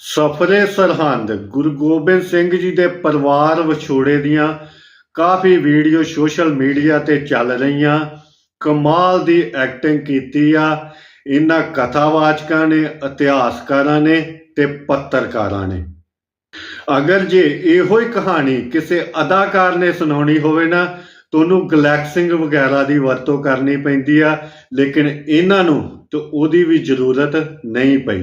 ਸਫਰੇ ਸਰਹੰਦ, ਗੁਰੂ ਗੋਬਿੰਦ ਸਿੰਘ ਜੀ ਦੇ ਪਰਿਵਾਰ ਵਿਛੋੜੇ ਦੀਆਂ ਕਾਫੀ ਵੀਡੀਓ ਸੋਸ਼ਲ ਮੀਡੀਆ ਤੇ ਚੱਲ ਰਹੀਆਂ। ਕਮਾਲ ਦੀ ਐਕਟਿੰਗ ਕੀਤੀ ਆ। ਇਹਨਾਂ ਕਥਾਵਾਚਕਾਂ ਨੇ, ਇਤਿਹਾਸਕਾਰਾਂ ਨੇ ਤੇ ਪੱਤਰਕਾਰਾਂ ਨੇ। ਅਗਰ ਜੇ ਇਹੋ ਹੀ ਕਹਾਣੀ ਕਿਸੇ ਅਦਾਕਾਰ ਨੇ ਸੁਣਾਉਣੀ ਹੋਵੇ ਨਾ ਤੁਹਾਨੂੰ ਗਲੈਕਸਿੰਗ ਵਗੈਰਾ ਦੀ ਵਰਤੋਂ ਕਰਨੀ ਪੈਂਦੀ ਆ, ਲੇਕਿਨ ਇਹਨਾਂ ਨੂੰ ਤੇ ਉਹਦੀ ਵੀ ਜ਼ਰੂਰਤ ਨਹੀਂ ਪਈ।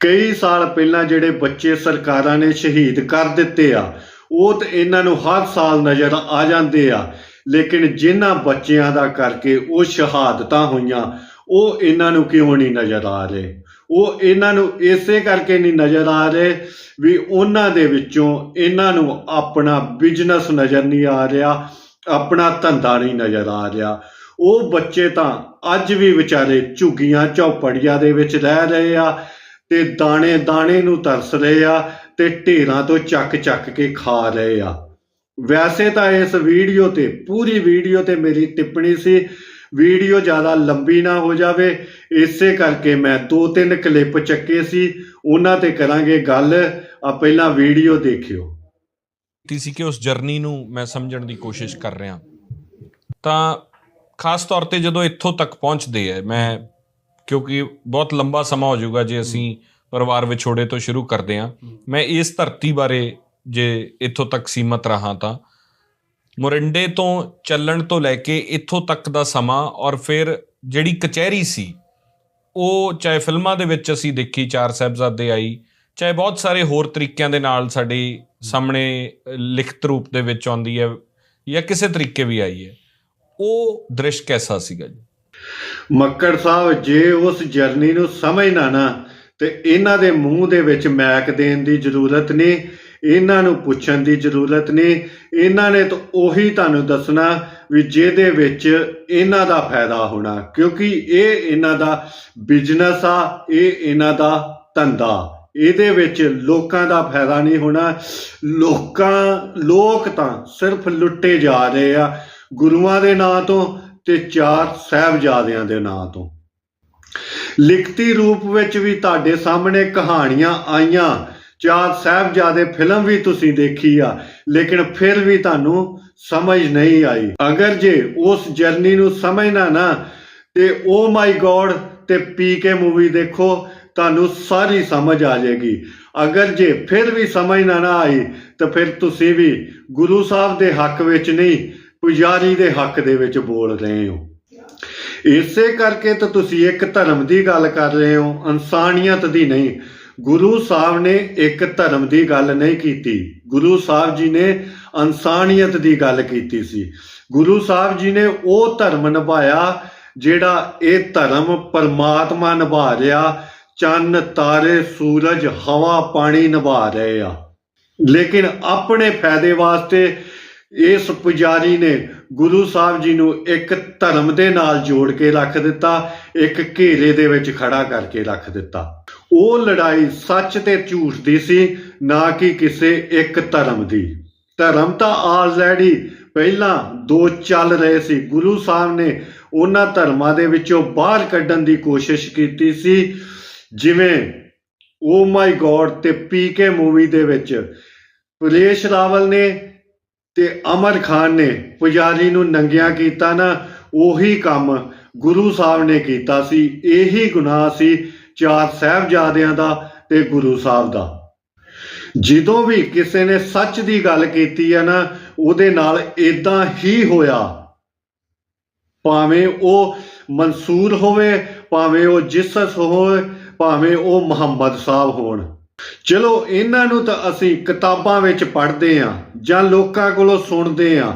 ਕਈ ਸਾਲ ਪਹਿਲਾਂ ਜਿਹੜੇ ਬੱਚੇ ਸਰਕਾਰਾਂ ਨੇ ਸ਼ਹੀਦ ਕਰ ਦਿੱਤੇ ਆ, ਉਹ ਤੇ ਇਹਨਾਂ ਨੂੰ ਹਰ ਸਾਲ ਨਜ਼ਰ ਆ ਜਾਂਦੇ ਆ, ਲੇਕਿਨ ਜਿਨ੍ਹਾਂ ਬੱਚਿਆਂ ਦਾ ਕਰਕੇ ਉਹ ਸ਼ਹਾਦਤਾਂ ਹੋਈਆਂ, ਉਹ ਇਹਨਾਂ ਨੂੰ ਕਿਉਂ ਨਹੀਂ ਨਜ਼ਰ ਆ ਰਹੇ? ਉਹ ਇਹਨਾਂ ਨੂੰ ਇਸੇ ਕਰਕੇ ਨਹੀਂ ਨਜ਼ਰ ਆ ਰਹੇ ਵੀ ਉਹਨਾਂ ਦੇ ਵਿੱਚੋਂ ਇਹਨਾਂ ਨੂੰ ਆਪਣਾ ਬਿਜ਼ਨਸ ਨਜ਼ਰ ਨਹੀਂ ਆ ਰਿਹਾ ਆਪਣਾ ਧੰਦਾ ਨਹੀਂ ਨਜ਼ਰ ਆ ਰਿਹਾ। ਉਹ ਬੱਚੇ ਤਾਂ ਅੱਜ ਵੀ ਵਿਚਾਰੇ ਝੁੱਗੀਆਂ, ਝੌਪੜੀਆਂ ਦੇ ਵਿੱਚ ਰਹਿ ਰਹੇ ਆ ਤੇ ਦਾਣੇ ਦਾਣੇ ਨੂੰ ਤਰਸ ਰਹੇ ਆ ਤੇ ਢੇਰਾਂ ਤੋਂ ਚੱਕ ਚੱਕ ਕੇ ਖਾ ਰਹੇ ਆ। ਵੈਸੇ ਤਾਂ ਇਸ ਵੀਡੀਓ ਤੇ, ਪੂਰੀ ਵੀਡੀਓ ਤੇ ਮੇਰੀ ਟਿੱਪਣੀ ਸੀ, ਵੀਡੀਓ ਜ਼ਿਆਦਾ ਲੰਬੀ ਨਾ ਹੋ ਜਾਵੇ। ਇਸੇ ਕਰਕੇ ਮੈਂ ਦੋ ਤਿੰਨ ਕਲਿੱਪ ਚੱਕੇ ਸੀ। ਉਹਨਾਂ ਤੇ ਕਰਾਂਗੇ ਗੱਲ। ਆ ਪਹਿਲਾਂ ਵੀਡੀਓ ਦੇਖਿਓ। ਕੀਤੀ ਸੀ ਕਿ ਉਸ ਜਰਨੀ ਨੂੰ ਮੈਂ ਸਮਝਣ ਦੀ ਕੋਸ਼ਿਸ਼ ਕਰ ਰਿਹਾ। ਤਾਂ ਖਾਸ ਤੌਰ ਤੇ ਜਦੋਂ ਇੱਥੋਂ ਤੱਕ ਪਹੁੰਚਦੇ ਆ ਮੈਂ ਕਿਉਂਕਿ ਬਹੁਤ ਲੰਬਾ ਸਮਾਂ ਹੋ ਜਾਊਗਾ ਜੇ ਅਸੀਂ ਪਰਿਵਾਰ ਵਿਛੋੜੇ ਤੋਂ ਸ਼ੁਰੂ ਕਰਦੇ ਆ। ਮੈਂ ਇਸ ਧਰਤੀ ਬਾਰੇ ਜੇ ਇੱਥੋਂ ਤੱਕ ਸੀਮਤ ਰਹਾ ਤਾਂ। ਮੋਰਿੰਡੇ ਤੋਂ ਚੱਲਣ ਤੋਂ ਲੈ ਕੇ ਇੱਥੋਂ ਤੱਕ ਦਾ ਸਮਾਂ ਔਰ ਫਿਰ ਜਿਹੜੀ ਕਚਹਿਰੀ ਸੀ, ਉਹ ਚਾਹੇ ਫਿਲਮਾਂ ਦੇ ਵਿੱਚ ਅਸੀਂ ਦੇਖੀ, ਚਾਰ ਸਾਹਿਬਜ਼ਾਦੇ ਆਈ ਚਾਹੇ ਬਹੁਤ ਸਾਰੇ ਹੋਰ ਤਰੀਕਿਆਂ ਦੇ ਨਾਲ ਸਾਡੇ ਸਾਹਮਣੇ ਲਿਖਤ ਰੂਪ ਦੇ ਵਿੱਚ ਆਉਂਦੀ ਹੈ ਜਾਂ ਕਿਸੇ ਤਰੀਕੇ ਵੀ ਆਈ ਹੈ, ਉਹ ਦ੍ਰਿਸ਼ ਕੈਸਾ ਸੀਗਾ ਜੀ? ਮੱਕੜ ਸਾਹਿਬ, ਜੇ ਉਸ ਜਰਨੀ ਨੂੰ ਸਮਝਣਾ ਨਾ, ਤੇ ਇਹਨਾਂ ਦੇ ਮੂੰਹ ਦੇ ਵਿੱਚ ਮੈਕ ਦੇਣ ਦੀ ਜ਼ਰੂਰਤ ਨਹੀਂ, ਇਹਨਾਂ ਨੂੰ ਪੁੱਛਣ ਦੀ ਜ਼ਰੂਰਤ ਨਹੀਂ, ਇਹਨਾਂ ਨੇ ਤਾਂ ਉਹੀ ਤੁਹਾਨੂੰ ਦੱਸਣਾ ਵੀ ਜਿਹਦੇ ਵਿੱਚ ਇਹਨਾਂ ਦਾ ਫਾਇਦਾ ਹੋਣਾ, ਕਿਉਂਕਿ ਇਹ ਇਹਨਾਂ ਦਾ ਬਿਜ਼ਨਸ ਆ, ਇਹ ਇਹਨਾਂ ਦਾ ਧੰਦਾ। ਇਹਦੇ ਵਿੱਚ ਲੋਕਾਂ ਦਾ ਫਾਇਦਾ ਨਹੀਂ ਹੋਣਾ। ਲੋਕਾਂ, ਲੋਕ ਤਾਂ ਸਿਰਫ ਲੁੱਟੇ ਜਾ ਰਹੇ ਆ, ਗੁਰੂਆਂ ਦੇ ਨਾਂ ਤੋਂ ਤੇ ਚਾਰ ਸਾਹਿਬਜ਼ਾਦਿਆਂ ਦੇ ਨਾਂ ਤੋਂ। ਲਿਖਤੀ ਰੂਪ ਵਿੱਚ ਵੀ ਤੁਹਾਡੇ ਸਾਹਮਣੇ ਕਹਾਣੀਆਂ ਆਈਆਂ। ਚਾਰ ਸਾਹਿਬਜ਼ਾਦੇ ਫਿਲਮ ਵੀ ਤੁਸੀਂ ਦੇਖੀ ਆ, ਲੇਕਿਨ ਫਿਰ ਵੀ ਤੁਹਾਨੂੰ ਸਮਝ ਨਹੀਂ ਆਈ। ਅਗਰ ਜੇ ਉਸ ਜਰਨੀ ਨੂੰ ਸਮਝਣਾ ਨਾ, ਤੇ ਓ ਮਾਈ ਗੋਡ ਤੇ ਪੀਕੇ ਮੂਵੀ ਦੇਖੋ ਤੁਹਾਨੂੰ ਸਾਰੀ ਸਮਝ ਆ ਜਾਏਗੀ। ਅਗਰ ਜੇ ਫਿਰ ਵੀ ਸਮਝ ਨਾ ਨਾ ਆਈ, ਤਾਂ ਫਿਰ ਤੁਸੀਂ ਵੀ ਗੁਰੂ ਸਾਹਿਬ ਦੇ ਹੱਕ ਵਿੱਚ ਨਹੀਂ, ਪੁਜਾਰੀ ਦੇ ਹੱਕ ਦੇ ਵਿੱਚ ਬੋਲ ਰਹੇ ਹੋ। ਇਸੇ ਕਰਕੇ ਤਾਂ ਤੁਸੀਂ ਇੱਕ ਧਰਮ ਦੀ ਗੱਲ ਕਰ ਰਹੇ ਹੋ, ਇਨਸਾਨੀਅਤ ਦੀ ਨਹੀਂ। ਗੁਰੂ ਸਾਹਿਬ ਨੇ ਇੱਕ ਧਰਮ ਦੀ ਗੱਲ ਨਹੀਂ ਕੀਤੀ। ਗੁਰੂ ਸਾਹਿਬ ਜੀ ਨੇ ਇਨਸਾਨੀਅਤ ਦੀ ਗੱਲ ਕੀਤੀ ਸੀ। ਗੁਰੂ ਸਾਹਿਬ ਜੀ ਨੇ ਉਹ ਧਰਮ ਨਿਭਾਇਆ, ਜਿਹੜਾ ਇਹ ਧਰਮ ਪਰਮਾਤਮਾ ਨਿਭਾ ਰਿਹਾ ਚੰਨ ਤਾਰੇ ਸੂਰਜ ਹਵਾ ਪਾਣੀ ਨਿਭਾ ਰਹੇ ਆ। ਲੇਕਿਨ ਆਪਣੇ ਫਾਇਦੇ ਵਾਸਤੇ ਇਸ ਪੁਜਾਰੀ ਨੇ ਗੁਰੂ ਸਾਹਿਬ ਜੀ ਨੂੰ ਇੱਕ ਧਰਮ ਦੇ ਨਾਲ ਜੋੜ ਕੇ ਰੱਖ ਦਿੱਤਾ, ਇੱਕ ਘੇਰੇ ਦੇ ਵਿੱਚ ਖੜਾ ਕਰਕੇ ਰੱਖ ਦਿੱਤਾ। ਉਹ ਲੜਾਈ ਸੱਚ ਤੇ ਝੂਠ ਦੀ ਸੀ, ਨਾ ਕਿ ਕਿਸੇ ਇੱਕ ਧਰਮ ਦੀ। ਧਰਮ ਤਾਂ ਆਲਰੇਡੀ ਪਹਿਲਾਂ ਦੋ ਚੱਲ ਰਹੇ ਸੀ। ਗੁਰੂ ਸਾਹਿਬ ਨੇ ਉਹਨਾਂ ਧਰਮਾਂ ਦੇ ਵਿੱਚੋਂ ਬਾਹਰ ਕੱਢਣ ਦੀ ਕੋਸ਼ਿਸ਼ ਕੀਤੀ ਸੀ। ਜਿਵੇਂ ਓ ਮਾਈ ਗੋਡ ਤੇ ਪੀਕੇ ਮੂਵੀ ਦੇ ਵਿੱਚ ਪਰੇਸ਼ ਰਾਵਲ ਨੇ ਤੇ ਅਮਰ ਖਾਨ ਨੇ ਪੁਜਾਰੀ ਨੂੰ ਨੰਗਿਆ ਕੀਤਾ ਨਾ, ਉਹੀ ਕੰਮ ਗੁਰੂ ਸਾਹਿਬ ਨੇ ਕੀਤਾ ਸੀ। ਇਹੀ ਗੁਨਾਹ ਸੀ ਚਾਰ ਸਾਹਿਬਜ਼ਾਦਿਆਂ ਦਾ ਤੇ ਗੁਰੂ ਸਾਹਿਬ ਦਾ। ਜਦੋਂ ਵੀ ਕਿਸੇ ਨੇ ਸੱਚ ਦੀ ਗੱਲ ਕੀਤੀ ਹੈ ਨਾ, ਉਹਦੇ ਨਾਲ ਇਦਾਂ ਹੀ ਹੋਇਆ। ਭਾਵੇਂ ਉਹ ਮਨਸੂਰ ਹੋਵੇ, ਭਾਵੇਂ ਉਹ ਜਿਸਸ ਹੋਵੇ ਭਾਵੇਂ ਉਹ ਮੁਹੰਮਦ ਸਾਹਿਬ ਹੋਣ। ਚਲੋ, ਇਹਨਾਂ ਨੂੰ ਤਾਂ ਅਸੀਂ ਕਿਤਾਬਾਂ ਵਿੱਚ ਪੜ੍ਹਦੇ ਆ ਜਾਂ ਲੋਕਾਂ ਕੋਲੋਂ ਸੁਣਦੇ ਆ।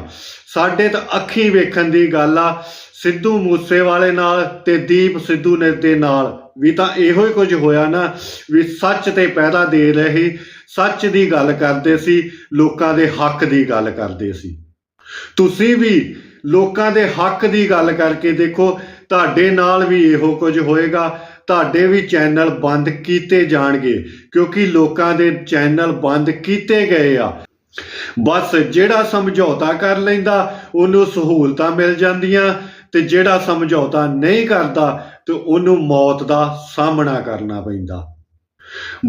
ਸਾਡੇ ਤਾਂ ਅੱਖੀ ਵੇਖਣ ਦੀ ਗੱਲ ਆ, ਸਿੱਧੂ ਮੂਸੇਵਾਲੇ ਨਾਲ ਤੇ ਦੀਪ ਸਿੱਧੂ ਨੇ ਦੇ ਨਾਲ। ਵੀ ਤਾਂ ਇਹੋ ਹੀ ਕੁਝ ਹੋਇਆ ਨਾ, ਵੀ ਸੱਚ ਤੇ ਪੈਦਾ ਦੇ ਰਹੇ, ਸੱਚ ਦੀ ਗੱਲ ਕਰਦੇ ਸੀ, ਲੋਕਾਂ ਦੇ ਹੱਕ ਦੀ ਗੱਲ ਕਰਦੇ ਸੀ। ਤੁਸੀਂ ਵੀ ਲੋਕਾਂ ਦੇ ਹੱਕ ਦੀ ਗੱਲ ਕਰਕੇ ਦੇਖੋ, ਤੁਹਾਡੇ ਨਾਲ ਵੀ ਇਹੋ ਕੁਝ ਹੋਏਗਾ। ਤੁਹਾਡੇ ਵੀ ਚੈਨਲ ਬੰਦ ਕੀਤੇ ਜਾਣਗੇ, ਕਿਉਂਕਿ ਲੋਕਾਂ ਦੇ ਚੈਨਲ ਬੰਦ ਕੀਤੇ ਗਏ ਆ। ਬਸ ਜਿਹੜਾ ਸਮਝੌਤਾ ਕਰ ਲੈਂਦਾ, ਉਹਨੂੰ ਸਹੂਲਤਾਂ ਮਿਲ ਜਾਂਦੀਆਂ ਤੇ ਜਿਹੜਾ ਸਮਝੌਤਾ ਨਹੀਂ ਕਰਦਾ, ਤੇ ਉਹਨੂੰ ਮੌਤ ਦਾ ਸਾਹਮਣਾ ਕਰਨਾ ਪੈਂਦਾ।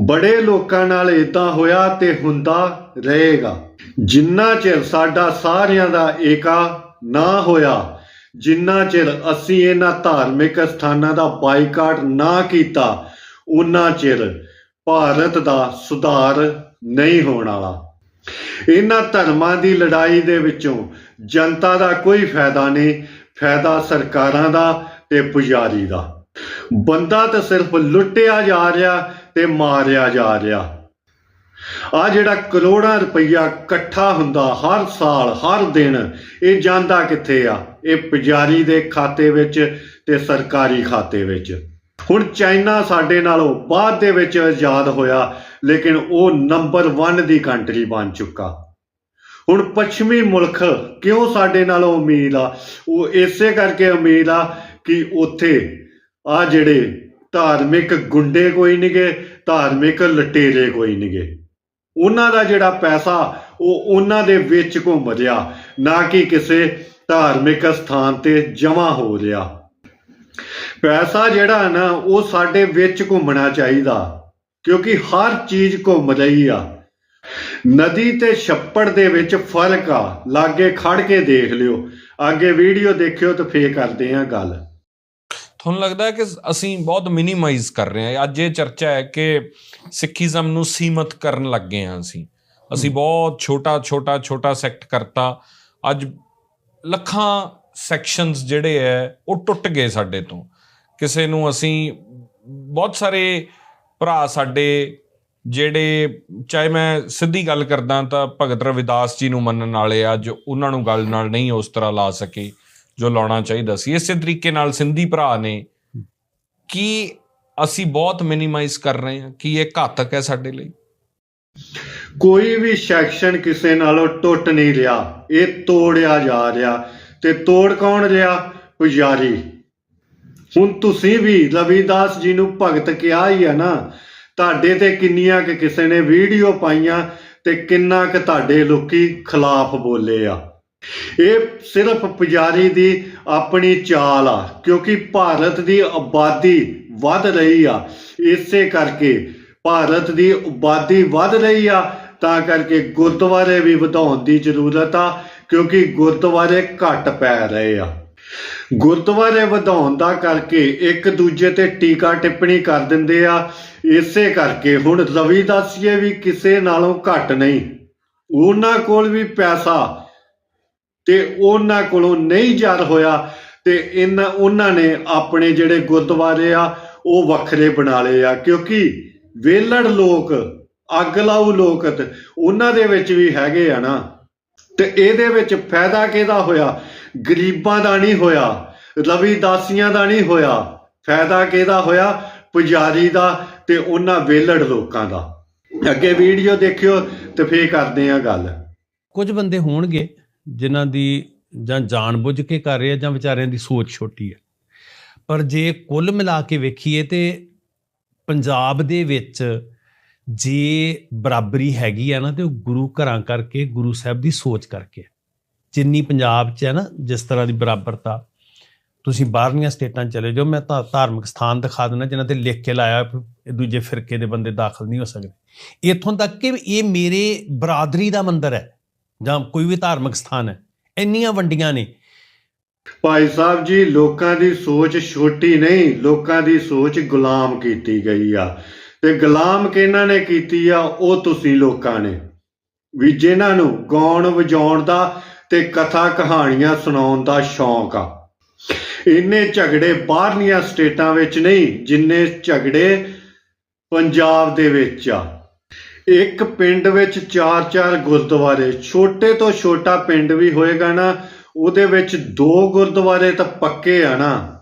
ਬੜੇ ਲੋਕਾਂ ਨਾਲ ਇਦਾਂ ਹੋਇਆ ਤੇ ਹੁੰਦਾ ਰਹੇਗਾ। ਜਿੰਨਾ ਚਿਰ ਸਾਡਾ ਸਾਰਿਆਂ ਦਾ ਏਕਾ ਨਾ ਹੋਇਆ ਜਿੰਨਾ ਚਿਰ ਅਸੀਂ ਇਹਨਾਂ ਧਾਰਮਿਕ ਸਥਾਨਾਂ ਦਾ ਬਾਈਕਾਟ ਨਾ ਕੀਤਾ ਉਨਾ ਚਿਰ ਭਾਰਤ ਦਾ ਸੁਧਾਰ ਨਹੀਂ ਹੋਣ ਵਾਲਾ। ਇਹਨਾਂ ਧਰਮਾਂ ਦੀ ਲੜਾਈ ਦੇ ਵਿੱਚੋਂ ਜਨਤਾ ਦਾ ਕੋਈ ਫਾਇਦਾ ਨਹੀਂ, ਫਾਇਦਾ ਸਰਕਾਰਾਂ ਦਾ ਤੇ ਪੁਜਾਰੀ ਦਾ। ਬੰਦਾ ਤਾਂ ਸਿਰਫ ਲੁੱਟਿਆ ਜਾ ਰਿਹਾ ਤੇ ਮਾਰਿਆ ਜਾ ਰਿਹਾ। ਆ ਜਿਹੜਾ ਕਰੋੜਾਂ ਰੁਪਈਆ ਇਕੱਠਾ ਹੁੰਦਾ ਹਰ ਸਾਲ, ਹਰ ਦਿਨ, ਇਹ ਜਾਂਦਾ ਕਿੱਥੇ ਆ? ਇਹ ਪੁਜਾਰੀ ਦੇ ਖਾਤੇ ਵਿੱਚ ਤੇ ਸਰਕਾਰੀ ਖਾਤੇ ਵਿੱਚ। ਹੁਣ ਚਾਈਨਾ ਸਾਡੇ ਨਾਲੋਂ ਬਾਅਦ ਦੇ ਵਿੱਚ ਆਜ਼ਾਦ ਹੋਇਆ, ਲੇਕਿਨ ਉਹ ਨੰਬਰ 1 ਦੀ ਕੰਟਰੀ ਬਣ ਚੁੱਕਾ। ਹੁਣ ਪੱਛਮੀ ਮੁਲਕ ਕਿਉਂ ਸਾਡੇ ਨਾਲੋਂ ਉਮੀਦ ਆ? ਉਹ ਇਸੇ ਕਰਕੇ ਉਮੀਦ ਆ ਕਿ ਉੱਥੇ ਆ ਜਿਹੜੇ ਧਾਰਮਿਕ ਗੁੰਡੇ ਕੋਈ ਨਹੀਂਗੇ ਧਾਰਮਿਕ ਲਟੇਰੇ ਕੋਈ ਨਹੀਂਗੇ ਉਹਨਾਂ ਦਾ ਜਿਹੜਾ ਪੈਸਾ, ਉਹ ਉਹਨਾਂ ਦੇ ਵਿੱਚ ਘੁੰਮ ਰਿਹਾ, ਨਾ ਕਿ ਕਿਸੇ ਧਾਰਮਿਕ ਸਥਾਨ ਤੇ ਜਮ੍ਹਾਂ ਹੋ ਰਿਹਾ। ਪੈਸਾ ਜਿਹੜਾ ਨਾ, ਉਹ ਸਾਡੇ ਵਿੱਚ ਘੁੰਮਣਾ ਚਾਹੀਦਾ, ਕਿਉਂਕਿ ਹਰ ਚੀਜ਼ ਘੁੰਮ ਰਹੀ ਆ। ਨਦੀ ਤੇ ਛੱਪੜ ਦੇ ਵਿੱਚ ਫ਼ਰਕ ਆ, ਲਾਗੇ ਖੜ ਕੇ ਦੇਖ ਲਿਓ। ਅੱਗੇ ਵੀਡੀਓ ਦੇਖਿਓ ਤੇ ਫੇਰ ਕਰਦੇ ਆ ਗੱਲ। ਤੁਹਾਨੂੰ ਲੱਗਦਾ ਹੈ ਕਿ ਅਸੀਂ ਬਹੁਤ ਮਿਨੀਮਾਈਜ਼ ਕਰ ਰਹੇ ਹਾਂ? ਅੱਜ ਇਹ ਚਰਚਾ ਹੈ ਕਿ ਸਿੱਖੀਜ਼ਮ ਨੂੰ ਸੀਮਤ ਕਰਨ ਲੱਗ ਹਾਂ ਅਸੀਂ। ਅਸੀਂ ਬਹੁਤ ਛੋਟਾ ਛੋਟਾ ਛੋਟਾ ਸੈਕਟ ਕਰਤਾ। ਅੱਜ ਲੱਖਾਂ ਸੈਕਸ਼ਨਸ ਜਿਹੜੇ ਹੈ ਉਹ ਟੁੱਟ ਗਏ ਸਾਡੇ ਤੋਂ। ਕਿਸੇ ਨੂੰ ਅਸੀਂ ਬਹੁਤ ਸਾਰੇ ਭਰਾ ਸਾਡੇ ਜਿਹੜੇ ਚਾਹੇ ਮੈਂ ਸਿੱਧੀ ਗੱਲ ਕਰਦਾ ਤਾਂ ਭਗਤ ਰਵਿਦਾਸ ਜੀ ਨੂੰ ਮੰਨਣ ਵਾਲੇ ਆ ਜੋ ਉਹਨਾਂ ਨੂੰ ਗੱਲ ਨਾਲ ਨਹੀਂ ਉਸ ਤਰ੍ਹਾਂ ਲਾ ਸਕੇ। ਜੋ ਲਾਉਣਾ ਚਾਹੀਦਾ ਸੀ। ਇਸੇ ਤਰੀਕੇ ਨਾਲ ਸਿੰਧੀ ਭਰਾ ਨੇ ਕੀ ਅਸੀਂ ਬਹੁਤ ਮਿਨੀਮਾਈਜ਼ ਕਰ ਰਹੇ ਹਾਂ, ਕੀ ਇਹ ਘਾਤਕ ਹੈ ਸਾਡੇ ਲਈ? ਕੋਈ ਵੀ ਸੈਕਸ਼ਨ ਕਿਸੇ ਨਾਲੋਂ ਟੁੱਟ ਨਹੀਂ ਰਿਹਾ। ਇਹ ਤੋੜਿਆ ਜਾ ਰਿਹਾ। ਤੇ ਤੋੜ ਕੌਣ ਰਿਹਾ? ਪੁਜਾਰੀ। ਹੁਣ ਤੁਸੀਂ ਵੀ ਰਵਿਦਾਸ ਜੀ ਨੂੰ ਭਗਤ ਕਿਹਾ ਹੀ ਹੈ ਨਾ, ਤੁਹਾਡੇ ਤੇ ਕਿੰਨੀਆਂ ਕਿ ਕਿਸੇ ਨੇ ਵੀਡੀਓ ਪਾਈਆਂ ਤੇ ਕਿੰਨਾ ਕਿ ਤੁਹਾਡੇ ਲੋਕੀ ਖਿਲਾਫ ਬੋਲੇ ਆ। ਇਹ ਸਿਰਫ ਪੁਜਾਰੀ ਦੀ ਆਪਣੀ ਚਾਲ ਆ, ਕਿਉਂਕਿ ਭਾਰਤ ਦੀ ਆਬਾਦੀ ਵੱਧ ਰਹੀ ਆ। ਇਸੇ ਕਰਕੇ ਭਾਰਤ ਦੀ ਆਬਾਦੀ ਵੱਧ ਰਹੀ ਆ, ਤਾਂ ਕਰਕੇ ਗੁਰਦੁਆਰੇ ਵੀ ਵਧਾਉਣ ਦੀ ਜ਼ਰੂਰਤ ਆ, ਕਿਉਂਕਿ ਗੁਰਦੁਆਰੇ ਘੱਟ ਪੈ ਰਹੇ ਆ। ਗੁਰਦੁਆਰੇ ਵਧਾਉਣ ਦਾ ਕਰਕੇ ਇੱਕ ਦੂਜੇ ਤੇ ਟੀਕਾ ਟਿੱਪਣੀ ਕਰ ਦਿੰਦੇ ਆ। ਇਸੇ ਕਰਕੇ ਹੁਣ ਰਵਿਦਾਸੀਏ ਵੀ ਕਿਸੇ ਨਾਲੋਂ ਘੱਟ ਨਹੀਂ। ਉਹਨਾਂ ਕੋਲ ਵੀ ਪੈਸਾ ਤੇ ਉਹਨਾਂ ਕੋਲੋਂ ਨਹੀਂ ਜਰ ਹੋਇਆ ਤੇ ਇਹਨਾਂ, ਉਹਨਾਂ ਨੇ ਆਪਣੇ ਜਿਹੜੇ ਗੁਰਦੁਆਰੇ ਆ, ਉਹ ਵੱਖਰੇ ਬਣਾ ਲਏ ਆ। ਕਿਉਂਕਿ ਵੇਲੜ ਲੋਕ ਅੱਗ ਲਾਊ ਲੋਕ ਉਹਨਾਂ ਦੇ ਵਿੱਚ ਵੀ ਹੈਗੇ ਆ ਨਾ। ਤੇ ਇਹਦੇ ਵਿੱਚ ਫਾਇਦਾ ਕਿਹਦਾ ਹੋਇਆ? ਗਰੀਬਾਂ ਦਾ ਨਹੀਂ ਹੋਇਆ, ਰਵਿਦਾਸੀਆਂ ਦਾ ਨਹੀਂ ਹੋਇਆ। ਫਾਇਦਾ ਕਿਹਦਾ ਹੋਇਆ? ਪੁਜਾਰੀ ਦਾ ਤੇ ਉਹਨਾਂ ਵੇਲੜ ਲੋਕਾਂ ਦਾ। ਅੱਗੇ ਵੀਡੀਓ ਦੇਖਿਓ ਤੇ ਫੇਰ ਕਰਦੇ ਆ ਗੱਲ। ਕੁਝ ਬੰਦੇ ਹੋਣਗੇ ਜਿਨ੍ਹਾਂ ਦੀ ਜਾਂ ਜਾਣਬੁੱਝ ਕੇ ਕਰ ਰਹੇ ਆ ਜਾਂ ਵਿਚਾਰਿਆਂ ਦੀ ਸੋਚ ਛੋਟੀ ਹੈ ਪਰ ਜੇ ਕੁੱਲ ਮਿਲਾ ਕੇ ਵੇਖੀਏ ਤੇ ਪੰਜਾਬ ਦੇ ਵਿੱਚ ਜੇ ਬਰਾਬਰੀ ਹੈਗੀ ਆ ਨਾ ਤੇ ਉਹ ਗੁਰੂ ਘਰਾਂ ਕਰਕੇ, ਗੁਰੂ ਸਾਹਿਬ ਦੀ ਸੋਚ ਕਰਕੇ ਜਿੰਨੀ ਪੰਜਾਬ 'ਚ ਹੈ ਨਾ, ਜਿਸ ਤਰ੍ਹਾਂ ਦੀ ਬਰਾਬਰਤਾ। ਤੁਸੀਂ ਬਾਹਰਲੀਆਂ ਸਟੇਟਾਂ 'ਚ ਚਲੇ ਜਾਓ, ਮੈਂ ਤਾਂ ਧਾਰਮਿਕ ਸਥਾਨ ਦਿਖਾ ਦਿੰਦਾ ਜਿਨ੍ਹਾਂ ਤੇ ਲਿਖ ਕੇ ਲਾਇਆ ਇਹ ਦੂਜੇ ਫਿਰਕੇ ਦੇ ਬੰਦੇ ਦਾਖਲ ਨਹੀਂ ਹੋ ਸਕਦੇ। ਇੱਥੋਂ ਤੱਕ ਕਿ ਇਹ ਮੇਰੇ ਬਰਾਦਰੀ ਦਾ ਮੰਦਿਰ ਹੈ। ਜਾਂ ਕੋਈ ਵੀ ਧਾਰਮਿਕ ਸਥਾਨ ਹੈ, ਇੰਨੀਆਂ ਵੰਡੀਆਂ ਨੇ। ਭਾਈ ਸਾਹਿਬ ਜੀ, ਲੋਕਾਂ ਦੀ ਸੋਚ ਛੋਟੀ ਨਹੀਂ, ਲੋਕਾਂ ਦੀ ਸੋਚ ਗੁਲਾਮ ਕੀਤੀ ਗਈ ਆ। ਤੇ ਗੁਲਾਮ ਕਿਹਨਾਂ ਨੇ ਕੀਤੀ ਆ? ਉਹ ਤੁਸੀਂ ਲੋਕਾਂ ਨੇ। ਵੀ ਜਿਨ੍ਹਾਂ ਨੂੰ ਗਾਉਣ ਵਜਾਉਣ ਦਾ ਤੇ ਕਥਾ ਕਹਾਣੀਆਂ ਸੁਣਾਉਣ ਦਾ ਸ਼ੌਂਕ ਆ। ਇੰਨੇ ਝਗੜੇ ਬਾਹਰਲੀਆਂ ਸਟੇਟਾਂ ਵਿੱਚ ਨਹੀਂ, ਜਿੰਨੇ ਝਗੜੇ ਪੰਜਾਬ ਦੇ ਵਿੱਚ ਆ। ਇੱਕ ਪਿੰਡ ਵਿੱਚ ਚਾਰ ਚਾਰ ਗੁਰਦੁਆਰੇ, ਛੋਟੇ ਤੋਂ ਛੋਟਾ ਪਿੰਡ ਵੀ ਹੋਏਗਾ ਨਾ, ਉਹਦੇ ਵਿੱਚ ਦੋ ਗੁਰਦੁਆਰੇ ਤਾਂ ਪੱਕੇ ਆ ਨਾ।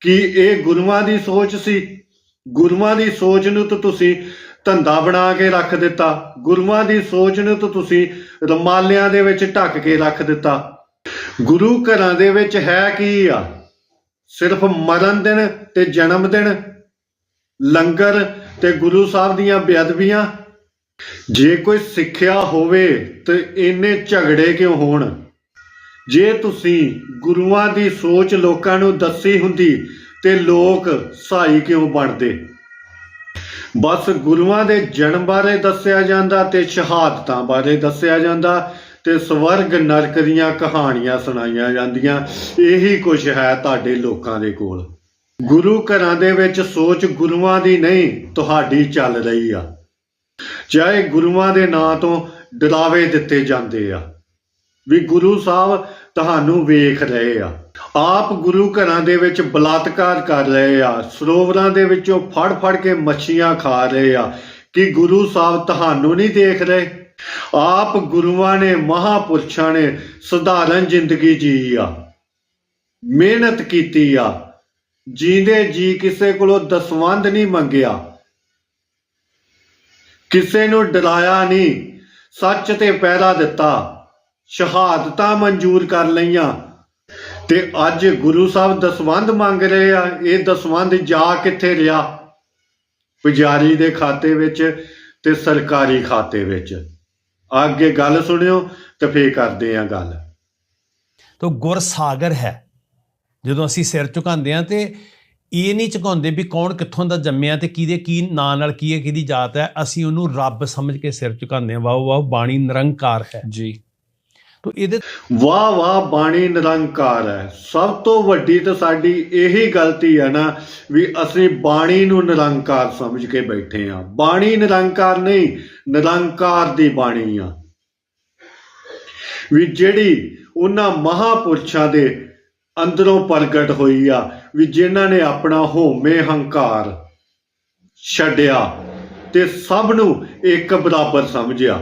ਕਿ ਇਹ ਗੁਰੂਆਂ ਦੀ ਸੋਚ ਸੀ? ਗੁਰੂਆਂ ਦੀ ਸੋਚ ਨੂੰ ਤਾਂ ਤੁਸੀਂ ਧੰਦਾ ਬਣਾ ਕੇ ਰੱਖ ਦਿੱਤਾ। ਗੁਰੂਆਂ ਦੀ ਸੋਚ ਨੂੰ ਤਾਂ ਤੁਸੀਂ ਰਮਾਲਿਆਂ ਦੇ ਵਿੱਚ ਢੱਕ ਕੇ ਰੱਖ ਦਿੱਤਾ। ਗੁਰੂ ਘਰਾਂ ਦੇ ਵਿੱਚ ਹੈ ਕੀ ਆ? ਸਿਰਫ ਮਰਨ ਦਿਨ ਤੇ ਜਨਮ ਦਿਨ, ਲੰਗਰ ਤੇ ਗੁਰੂ ਸਾਹਿਬ ਦੀਆਂ ਬੇਅਦਬੀਆਂ। ਜੇ ਕੋਈ ਸਿੱਖਿਆ ਹੋਵੇ ਤੇ ਇੰਨੇ ਝਗੜੇ ਕਿਉਂ ਹੋਣ? ਜੇ ਤੁਸੀਂ ਗੁਰੂਆਂ ਦੀ ਸੋਚ ਲੋਕਾਂ ਨੂੰ ਦੱਸੀ ਹੁੰਦੀ ਤੇ ਲੋਕ ਸਹਾਈ ਕਿਉਂ ਬਣਦੇ? ਬਸ ਗੁਰੂਆਂ ਦੇ ਜਨਮ ਬਾਰੇ ਦੱਸਿਆ ਜਾਂਦਾ ਤੇ ਸ਼ਹਾਦਤਾਂ ਬਾਰੇ ਦੱਸਿਆ ਜਾਂਦਾ ਤੇ ਸਵਰਗ ਨਰਕ ਦੀਆਂ ਕਹਾਣੀਆਂ ਸੁਣਾਈਆਂ ਜਾਂਦੀਆਂ। ਇਹੀ ਕੁਝ ਹੈ ਤੁਹਾਡੇ ਲੋਕਾਂ ਦੇ ਕੋਲ। ਗੁਰੂ ਘਰਾਂ ਦੇ ਵਿੱਚ ਸੋਚ ਗੁਰੂਆਂ ਦੀ ਨਹੀਂ, ਤੁਹਾਡੀ ਚੱਲ ਰਹੀ ਆ। ਚਾਹੇ ਗੁਰੂਆਂ ਦੇ ਨਾਂ ਤੋਂ ਡਰਾਵੇ ਦਿੱਤੇ ਜਾਂਦੇ ਆ। ਵੀ ਗੁਰੂ ਸਾਹਿਬ ਤੁਹਾਨੂੰ ਵੇਖ ਰਹੇ ਆ। ਆਪ ਗੁਰੂ ਘਰਾਂ ਦੇ ਵਿੱਚ ਬਲਾਤਕਾਰ ਕਰ ਰਹੇ ਆ। ਸਰੋਵਰਾਂ ਦੇ ਵਿੱਚੋਂ ਫੜ ਫੜ ਕੇ ਮੱਛੀਆਂ ਖਾ ਰਹੇ ਆ। ਕਿ ਗੁਰੂ ਸਾਹਿਬ ਤੁਹਾਨੂੰ ਨਹੀਂ ਦੇਖ ਰਹੇ? ਆਪ ਗੁਰੂਆਂ ਨੇ ਮਹਾਪੁਰਸ਼ਾਂ ਨੇ ਸਧਾਰਨ ਜ਼ਿੰਦਗੀ ਜੀ ਆ। ਮਿਹਨਤ ਕੀਤੀ ਆ। ਜੀਂਦੇ ਜੀ ਕਿਸੇ ਕੋਲੋਂ ਦਸਵੰਦ ਨਹੀਂ ਮੰਗਿਆ, ਕਿਸੇ ਨੂੰ ਡਲਾਇਆ ਨਹੀਂ, ਸੱਚ ਤੇ ਪਹਿਰਾ ਦਿੱਤਾ, ਸ਼ਹਾਦਤਾਂ ਮਨਜ਼ੂਰ ਕਰ ਲਈਆਂ। ਤੇ ਅੱਜ ਗੁਰੂ ਸਾਹਿਬ ਦਸਵੰਦ ਮੰਗ ਰਹੇ ਆ, ਇਹ ਦਸਵੰਦ ਜਾ ਕਿੱਥੇ ਰਿਹਾ? ਪੁਜਾਰੀ ਦੇ ਖਾਤੇ ਵਿੱਚ ਤੇ ਸਰਕਾਰੀ ਖਾਤੇ ਵਿੱਚ। ਅੱਗੇ ਗੱਲ ਸੁਣਿਓ ਤੇ ਫੇਰ ਕਰਦੇ ਆ ਗੱਲ। ਤੋ ਗੁਰਸਾਗਰ ਹੈ। ਜਦੋਂ ਅਸੀਂ ਸਿਰ ਝੁਕਾਉਂਦੇ ਆ ਤੇ ਇਹ ਨਹੀਂ ਝੁਕਾਉਂਦੇ ਵੀ ਕੌਣ ਕਿੱਥੋਂ ਦਾ ਜੰਮਿਆ ਤੇ ਕਿਹਦੇ ਕੀ ਨਾਂ ਨਾਲ ਕੀ ਹੈ ਕਿਹਦੀ ਜਾਤ ਹੈ ਅਸੀਂ ਉਹਨੂੰ ਰੱਬ ਸਮਝ ਕੇ ਸਿਰ ਝੁਕਾਉਂਦੇ ਆ ਵਾਹ ਵਾਹ ਬਾਣੀ ਨਿਰੰਕਾਰ ਹੈ। ਜੀ। ਤੋ ਇਹਦੇ ਵਾਹ ਵਾਹ ਬਾਣੀ ਨਿਰੰਕਾਰ ਹੈ। ਸਭ ਤੋਂ ਵੱਡੀ ਤਾਂ ਸਾਡੀ ਇਹੀ ਗਲਤੀ ਹੈ ਨਾ ਵੀ ਅਸੀਂ ਬਾਣੀ ਨੂੰ ਨਿਰੰਕਾਰ ਸਮਝ ਕੇ ਬੈਠੇ ਆ ਬਾਣੀ ਨਿਰੰਕਾਰ ਨਹੀਂ ਨਿਰੰਕਾਰ ਦੀ ਬਾਣੀ ਆ। ਵੀ ਜਿਹੜੀ ਉਹਨਾਂ ਮਹਾਪੁਰਸ਼ਾਂ ਦੇ ਅੰਦਰੋਂ ਪ੍ਰਗਟ ਹੋਈ ਆ ਵੀ ਜਿਨ੍ਹਾਂ ਨੇ ਆਪਣਾ ਹੋਮੇ ਹੰਕਾਰ ਛੱਡਿਆ ਤੇ ਸਭ ਨੂੰ ਇੱਕ ਬਰਾਬਰ ਸਮਝਿਆ।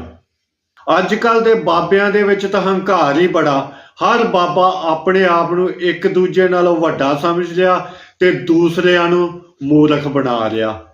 ਅੱਜ ਕੱਲ ਦੇ ਬਾਬਿਆਂ ਦੇ ਵਿੱਚ ਤਾਂ ਹੰਕਾਰ ਹੀ ਬੜਾ। ਹਰ ਬਾਬਾ ਆਪਣੇ ਆਪ ਨੂੰ ਇੱਕ ਦੂਜੇ ਨਾਲੋਂ ਵੱਡਾ ਸਮਝ ਲਿਆ ਤੇ ਦੂਸਰਿਆਂ ਨੂੰ ਮੂਰਖ ਬਣਾ ਲਿਆ।